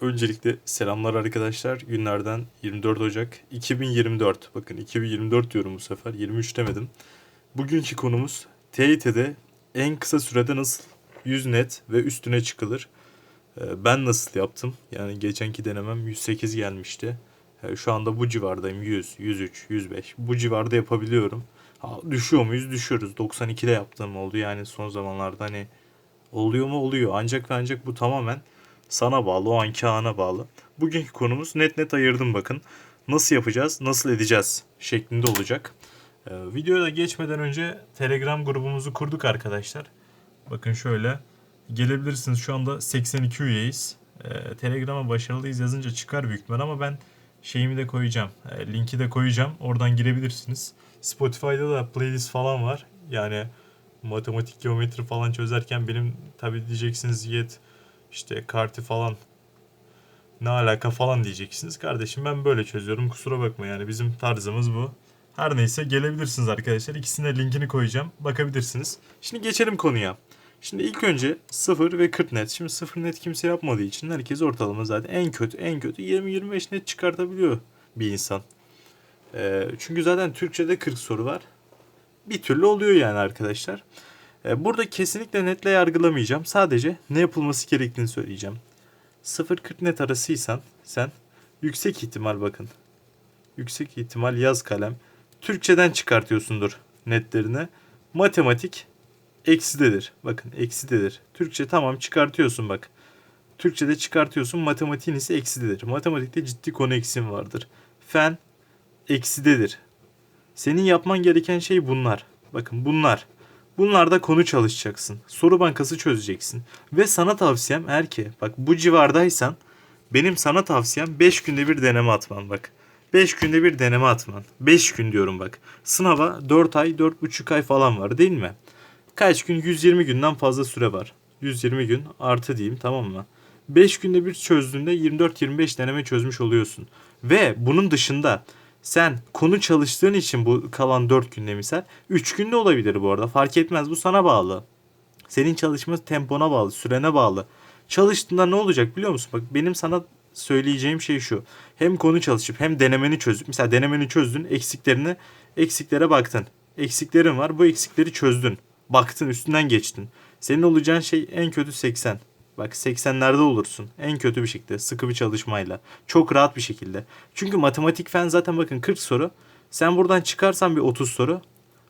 Öncelikle selamlar arkadaşlar. Günlerden 24 Ocak 2024. Bakın 2024 diyorum bu sefer. 23 demedim. Bugünkü konumuz TYT'de en kısa sürede nasıl 100 net ve üstüne çıkılır? Ee, Ben nasıl yaptım? Yani geçenki denemem 108 gelmişti. Ee, Şu anda bu civardayım. 100, 103, 105. Bu civarda yapabiliyorum. Ha, düşüyor muyuz? Düşüyoruz. 92'de yaptığım oldu. Yani son zamanlarda hani oluyor mu? Oluyor. Ancak ve ancak bu tamamen sana bağlı, o anki ana bağlı. Bugünkü konumuz net net ayırdım bakın. Nasıl yapacağız, nasıl edeceğiz şeklinde olacak. Ee, videoya geçmeden önce Telegram grubumuzu kurduk arkadaşlar. Bakın şöyle gelebilirsiniz. Şu anda 82 üyeyiz. Ee, Telegram'a başarılıyız yazınca çıkar büyük ihtimal ama ben şeyimi de koyacağım. e, linki de koyacağım. Oradan girebilirsiniz. Spotify'da da playlist falan var. Yani matematik, geometri falan çözerken benim tabi diyeceksiniz yet işte karti falan ne alaka falan diyeceksiniz. Kardeşim ben böyle çözüyorum kusura bakma yani bizim tarzımız bu. Her neyse gelebilirsiniz arkadaşlar. İkisine linkini koyacağım. Bakabilirsiniz. Şimdi geçelim konuya. Şimdi ilk önce 0 ve 40 net. Şimdi 0 net kimse yapmadığı için herkes ortalama zaten en kötü en kötü 20-25 net çıkartabiliyor bir insan. Ee, çünkü zaten Türkçe'de 40 soru var. Bir türlü oluyor yani arkadaşlar. Ee, burada kesinlikle netle yargılamayacağım. Sadece ne yapılması gerektiğini söyleyeceğim. 0-40 net arasıysan sen yüksek ihtimal bakın. Yüksek ihtimal yaz kalem. Türkçeden çıkartıyorsundur netlerini. Matematik eksidedir. Bakın eksidedir. Türkçe tamam çıkartıyorsun bak. Türkçe'de çıkartıyorsun. Matematiğin ise eksidedir. Matematikte ciddi konu eksim vardır. Fen eksidedir. Senin yapman gereken şey bunlar. Bakın bunlar. Bunlarda konu çalışacaksın. Soru bankası çözeceksin. Ve sana tavsiyem eğer ki bak bu civardaysan benim sana tavsiyem 5 günde bir deneme atman bak. 5 günde bir deneme atman. 5 gün diyorum bak. Sınava 4 ay 4,5 ay falan var değil mi? Kaç gün? 120 günden fazla süre var. 120 gün artı diyeyim tamam mı? 5 günde bir çözdüğünde 24-25 deneme çözmüş oluyorsun. Ve bunun dışında sen konu çalıştığın için bu kalan 4 günde misal 3 günde olabilir bu arada fark etmez bu sana bağlı. Senin çalışma tempona bağlı, sürene bağlı. Çalıştığında ne olacak biliyor musun? Bak benim sana söyleyeceğim şey şu. Hem konu çalışıp hem denemeni çözüp mesela denemeni çözdün, eksiklerini eksiklere baktın. Eksiklerin var. Bu eksikleri çözdün. Baktın, üstünden geçtin. Senin olacağın şey en kötü 80. Bak 80'lerde olursun. En kötü bir şekilde. Sıkı bir çalışmayla. Çok rahat bir şekilde. Çünkü matematik fen zaten bakın 40 soru. Sen buradan çıkarsan bir 30 soru.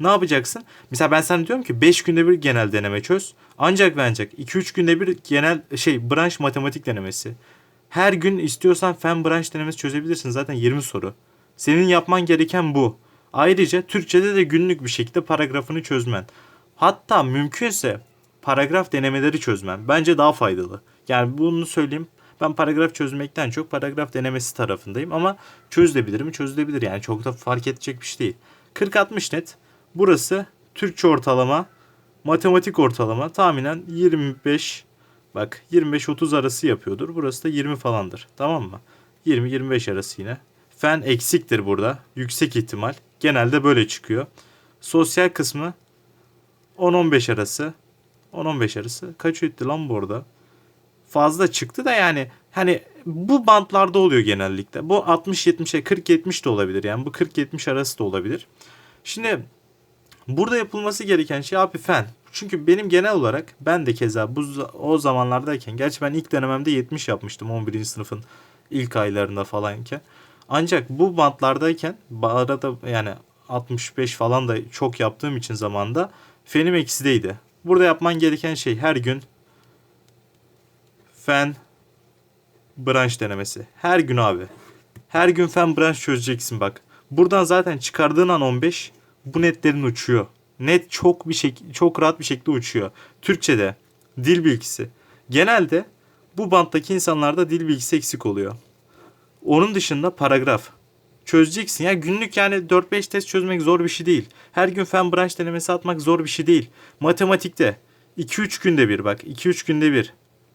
Ne yapacaksın? Mesela ben sana diyorum ki 5 günde bir genel deneme çöz. Ancak ve ancak 2-3 günde bir genel şey branş matematik denemesi. Her gün istiyorsan fen branş denemesi çözebilirsin. Zaten 20 soru. Senin yapman gereken bu. Ayrıca Türkçede de günlük bir şekilde paragrafını çözmen. Hatta mümkünse paragraf denemeleri çözmen. Bence daha faydalı. Yani bunu söyleyeyim. Ben paragraf çözmekten çok paragraf denemesi tarafındayım ama çözülebilir mi? Çözülebilir yani çok da fark edecek bir şey değil. 40-60 net. Burası Türkçe ortalama, matematik ortalama tahminen 25 bak 25-30 arası yapıyordur. Burası da 20 falandır. Tamam mı? 20-25 arası yine. Fen eksiktir burada. Yüksek ihtimal. Genelde böyle çıkıyor. Sosyal kısmı 10-15 arası. 10-15 arası. Kaç etti lan bu? Fazla çıktı da yani hani bu bantlarda oluyor genellikle. Bu 60-70'e 40-70 de olabilir. Yani bu 40-70 arası da olabilir. Şimdi burada yapılması gereken şey abi fen. Çünkü benim genel olarak ben de keza bu o zamanlardayken gerçi ben ilk dönemimde 70 yapmıştım 11. sınıfın ilk aylarında falanken. Ancak bu bantlardayken arada yani 65 falan da çok yaptığım için zamanda fenim eksideydi. Burada yapman gereken şey her gün fen branş denemesi. Her gün abi. Her gün fen branş çözeceksin bak. Buradan zaten çıkardığın an 15 bu netlerin uçuyor. Net çok bir şey çok rahat bir şekilde uçuyor. Türkçede dil bilgisi. Genelde bu banttaki insanlarda dil bilgisi eksik oluyor. Onun dışında paragraf. Çözeceksin. Ya günlük yani 4-5 test çözmek zor bir şey değil. Her gün fen branş denemesi atmak zor bir şey değil. Matematikte 2-3 günde bir bak. 2-3 günde bir.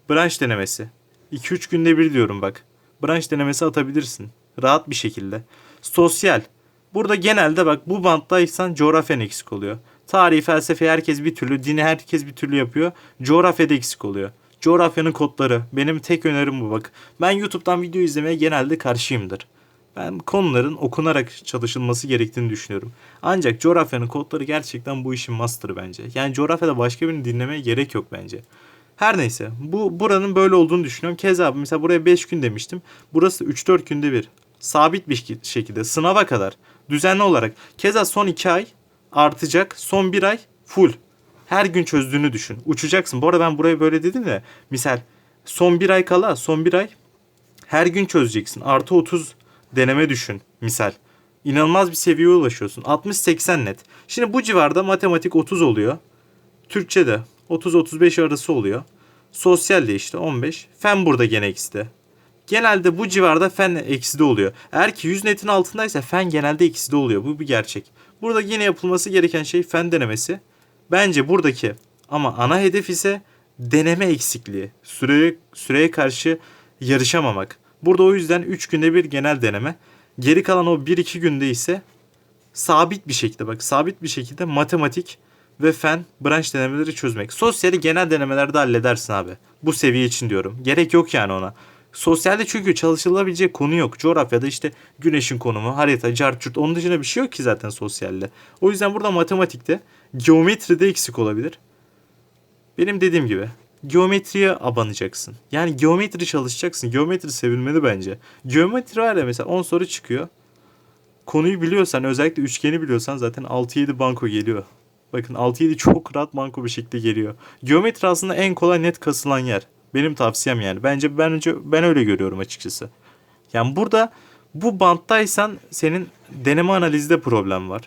Branş denemesi. 2-3 günde bir diyorum bak. Branş denemesi atabilirsin. Rahat bir şekilde. Sosyal. Burada genelde bak bu banttaysan coğrafyan eksik oluyor. Tarihi, felsefe herkes bir türlü, dini herkes bir türlü yapıyor. Coğrafyada eksik oluyor. Coğrafyanın kodları. Benim tek önerim bu bak. Ben YouTube'dan video izlemeye genelde karşıyımdır. Ben konuların okunarak çalışılması gerektiğini düşünüyorum. Ancak coğrafyanın kodları gerçekten bu işin master'ı bence. Yani coğrafyada başka birini dinlemeye gerek yok bence. Her neyse bu buranın böyle olduğunu düşünüyorum. Keza mesela buraya 5 gün demiştim. Burası 3-4 günde bir. Sabit bir şek- şekilde sınava kadar düzenli olarak. Keza son 2 ay artacak. Son 1 ay full. Her gün çözdüğünü düşün. Uçacaksın. Bu arada ben buraya böyle dedim de misal son 1 ay kala son 1 ay her gün çözeceksin. Artı 30 deneme düşün misal. İnanılmaz bir seviyeye ulaşıyorsun. 60-80 net. Şimdi bu civarda matematik 30 oluyor. Türkçe de 30-35 arası oluyor. Sosyal de işte 15. Fen burada gene ekside. Genelde bu civarda fen ekside oluyor. Eğer ki 100 netin altındaysa fen genelde ekside oluyor. Bu bir gerçek. Burada yine yapılması gereken şey fen denemesi. Bence buradaki ama ana hedef ise deneme eksikliği. Süreye, süreye karşı yarışamamak. Burada o yüzden 3 günde bir genel deneme. Geri kalan o 1-2 günde ise sabit bir şekilde bak sabit bir şekilde matematik ve fen branş denemeleri çözmek. Sosyali genel denemelerde halledersin abi. Bu seviye için diyorum. Gerek yok yani ona. Sosyalde çünkü çalışılabilecek konu yok. Coğrafyada işte güneşin konumu, harita, carçurt onun dışında bir şey yok ki zaten sosyalde. O yüzden burada matematikte, geometride eksik olabilir. Benim dediğim gibi geometriye abanacaksın. Yani geometri çalışacaksın. Geometri sevilmeli bence. Geometri var ya mesela 10 soru çıkıyor. Konuyu biliyorsan özellikle üçgeni biliyorsan zaten 6-7 banko geliyor. Bakın 6-7 çok rahat banko bir şekilde geliyor. Geometri aslında en kolay net kasılan yer. Benim tavsiyem yani. Bence bence ben öyle görüyorum açıkçası. Yani burada bu banttaysan senin deneme analizde problem var.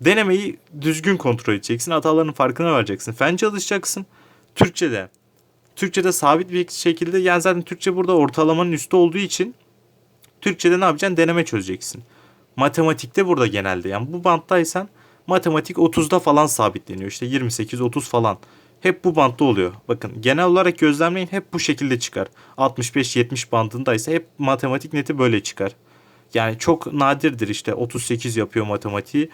Denemeyi düzgün kontrol edeceksin. Hataların farkına varacaksın. Fen çalışacaksın. Türkçe'de. Türkçe'de sabit bir şekilde yani zaten Türkçe burada ortalamanın üstü olduğu için Türkçe'de ne yapacaksın? Deneme çözeceksin. Matematikte burada genelde yani bu banttaysan matematik 30'da falan sabitleniyor. İşte 28-30 falan. Hep bu bantta oluyor. Bakın genel olarak gözlemleyin hep bu şekilde çıkar. 65-70 bandındaysa hep matematik neti böyle çıkar. Yani çok nadirdir işte 38 yapıyor matematiği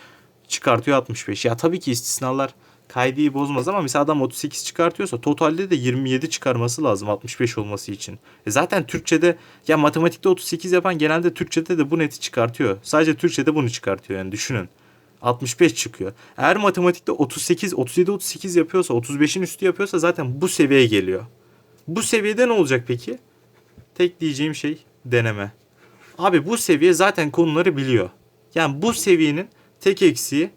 çıkartıyor 65. Ya tabii ki istisnalar kaydı bozmaz ama mesela adam 38 çıkartıyorsa totalde de 27 çıkarması lazım 65 olması için. E zaten Türkçe'de ya matematikte 38 yapan genelde Türkçe'de de bu neti çıkartıyor. Sadece Türkçe'de bunu çıkartıyor yani düşünün. 65 çıkıyor. Eğer matematikte 38, 37, 38 yapıyorsa, 35'in üstü yapıyorsa zaten bu seviyeye geliyor. Bu seviyede ne olacak peki? Tek diyeceğim şey deneme. Abi bu seviye zaten konuları biliyor. Yani bu seviyenin tek eksiği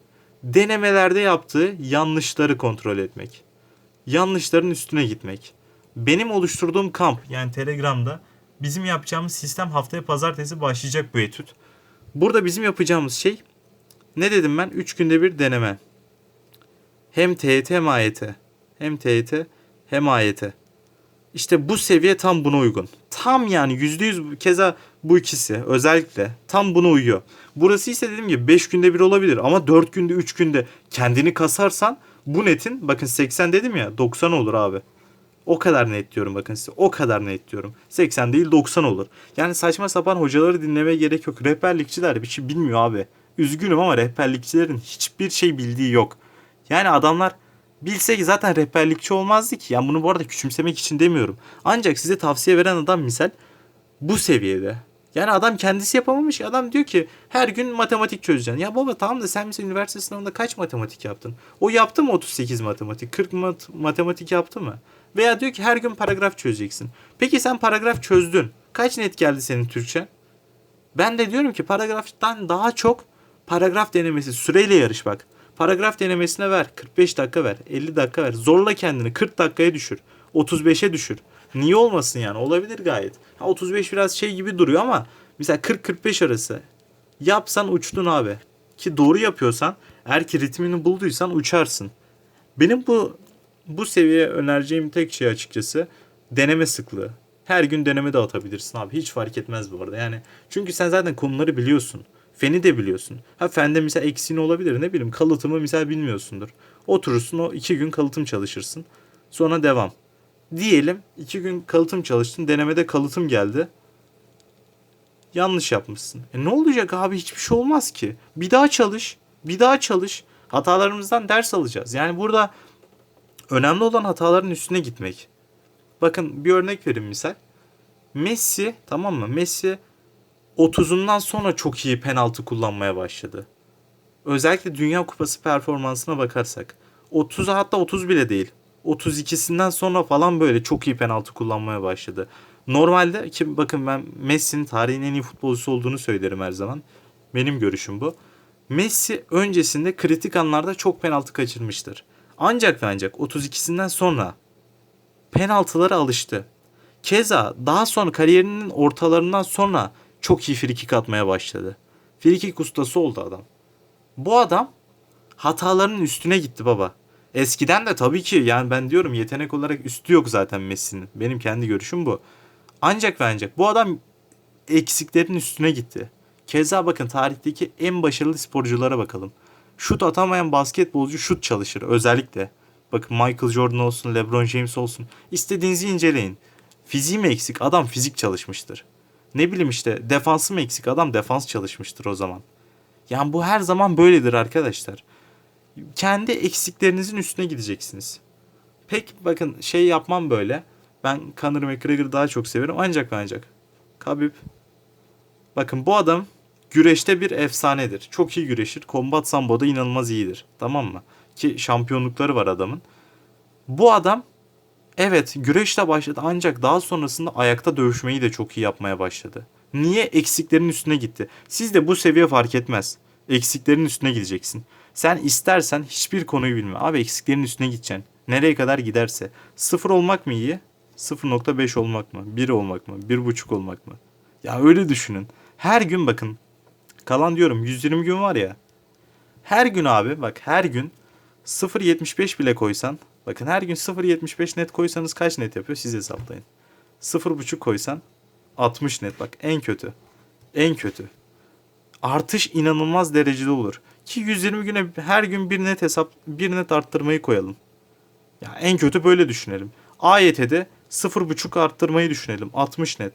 denemelerde yaptığı yanlışları kontrol etmek. Yanlışların üstüne gitmek. Benim oluşturduğum kamp yani Telegram'da bizim yapacağımız sistem haftaya pazartesi başlayacak bu etüt. Burada bizim yapacağımız şey ne dedim ben? 3 günde bir deneme. Hem TYT hem AYT. Hem TYT hem AYT. İşte bu seviye tam buna uygun. Tam yani %100 keza bu ikisi özellikle tam buna uyuyor. Burası ise dediğim gibi 5 günde bir olabilir ama 4 günde 3 günde kendini kasarsan bu netin bakın 80 dedim ya 90 olur abi. O kadar net diyorum bakın size. O kadar net diyorum. 80 değil 90 olur. Yani saçma sapan hocaları dinlemeye gerek yok. Rehberlikçiler bir şey bilmiyor abi. Üzgünüm ama rehberlikçilerin hiçbir şey bildiği yok. Yani adamlar bilse ki zaten rehberlikçi olmazdı ki. Yani bunu bu arada küçümsemek için demiyorum. Ancak size tavsiye veren adam misal bu seviyede. Yani adam kendisi yapamamış. Adam diyor ki her gün matematik çözeceksin. Ya baba tamam da sen mesela üniversite sınavında kaç matematik yaptın? O yaptı mı 38 matematik? 40 mat matematik yaptı mı? Veya diyor ki her gün paragraf çözeceksin. Peki sen paragraf çözdün. Kaç net geldi senin Türkçe? Ben de diyorum ki paragraftan daha çok paragraf denemesi süreyle yarış bak. Paragraf denemesine ver. 45 dakika ver. 50 dakika ver. Zorla kendini 40 dakikaya düşür. 35'e düşür. Niye olmasın yani? Olabilir gayet. Ha, 35 biraz şey gibi duruyor ama mesela 40-45 arası yapsan uçtun abi. Ki doğru yapıyorsan eğer ki ritmini bulduysan uçarsın. Benim bu bu seviyeye önereceğim tek şey açıkçası deneme sıklığı. Her gün deneme de atabilirsin abi. Hiç fark etmez bu arada. Yani çünkü sen zaten konuları biliyorsun. Feni de biliyorsun. Ha fende mesela eksiğin olabilir. Ne bileyim kalıtımı mesela bilmiyorsundur. Oturursun o iki gün kalıtım çalışırsın. Sonra devam. Diyelim iki gün kalıtım çalıştın. Denemede kalıtım geldi. Yanlış yapmışsın. E ne olacak abi hiçbir şey olmaz ki. Bir daha çalış. Bir daha çalış. Hatalarımızdan ders alacağız. Yani burada önemli olan hataların üstüne gitmek. Bakın bir örnek vereyim misal. Messi tamam mı? Messi 30'undan sonra çok iyi penaltı kullanmaya başladı. Özellikle Dünya Kupası performansına bakarsak. 30'a hatta 30 bile değil. 32'sinden sonra falan böyle çok iyi penaltı kullanmaya başladı. Normalde ki bakın ben Messi'nin tarihin en iyi futbolcusu olduğunu söylerim her zaman. Benim görüşüm bu. Messi öncesinde kritik anlarda çok penaltı kaçırmıştır. Ancak ve ancak 32'sinden sonra penaltılara alıştı. Keza daha sonra kariyerinin ortalarından sonra çok iyi frikik atmaya başladı. Frikik ustası oldu adam. Bu adam hatalarının üstüne gitti baba. Eskiden de tabii ki yani ben diyorum yetenek olarak üstü yok zaten Messi'nin. Benim kendi görüşüm bu. Ancak ve ancak bu adam eksiklerin üstüne gitti. Keza bakın tarihteki en başarılı sporculara bakalım. Şut atamayan basketbolcu şut çalışır özellikle. Bakın Michael Jordan olsun, LeBron James olsun. İstediğinizi inceleyin. Fiziği mi eksik? Adam fizik çalışmıştır. Ne bileyim işte defansı mı eksik? Adam defans çalışmıştır o zaman. Yani bu her zaman böyledir arkadaşlar. Kendi eksiklerinizin üstüne gideceksiniz. Pek bakın şey yapmam böyle. Ben Conor McGregor'ı daha çok severim ancak ancak. Khabib. Bakın bu adam güreşte bir efsanedir. Çok iyi güreşir. Combat Sambo'da inanılmaz iyidir. Tamam mı? Ki şampiyonlukları var adamın. Bu adam evet güreşle başladı ancak daha sonrasında ayakta dövüşmeyi de çok iyi yapmaya başladı. Niye? Eksiklerin üstüne gitti. Siz de bu seviye fark etmez. Eksiklerin üstüne gideceksin. Sen istersen hiçbir konuyu bilme. Abi eksiklerin üstüne gideceksin. Nereye kadar giderse. Sıfır olmak mı iyi? 0.5 olmak mı? 1 olmak mı? 1.5 olmak mı? Ya öyle düşünün. Her gün bakın. Kalan diyorum 120 gün var ya. Her gün abi bak her gün 0.75 bile koysan. Bakın her gün 0.75 net koysanız kaç net yapıyor siz hesaplayın. 0.5 koysan 60 net bak en kötü. En kötü. Artış inanılmaz derecede olur. Ki 120 güne her gün bir net hesap bir net arttırmayı koyalım. Ya en kötü böyle düşünelim. AYT'de 0.5 arttırmayı düşünelim. 60 net.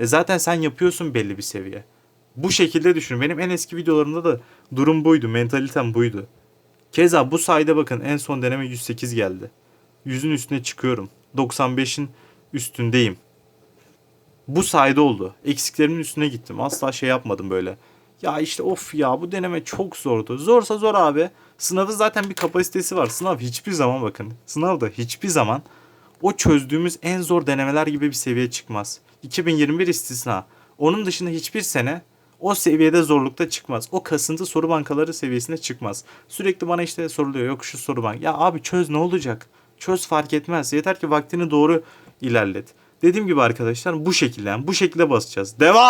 E zaten sen yapıyorsun belli bir seviye. Bu şekilde düşün. Benim en eski videolarımda da durum buydu. Mentalitem buydu. Keza bu sayede bakın en son deneme 108 geldi. 100'ün üstüne çıkıyorum. 95'in üstündeyim. Bu sayede oldu. Eksiklerimin üstüne gittim. Asla şey yapmadım böyle. Ya işte of ya bu deneme çok zordu. Zorsa zor abi. Sınavın zaten bir kapasitesi var. Sınav hiçbir zaman bakın. Sınavda hiçbir zaman o çözdüğümüz en zor denemeler gibi bir seviye çıkmaz. 2021 istisna. Onun dışında hiçbir sene o seviyede zorlukta çıkmaz. O kasıntı soru bankaları seviyesine çıkmaz. Sürekli bana işte soruluyor yok şu soru bank. Ya abi çöz ne olacak? Çöz fark etmez. Yeter ki vaktini doğru ilerlet. Dediğim gibi arkadaşlar bu şekilde yani bu şekilde basacağız. Devam!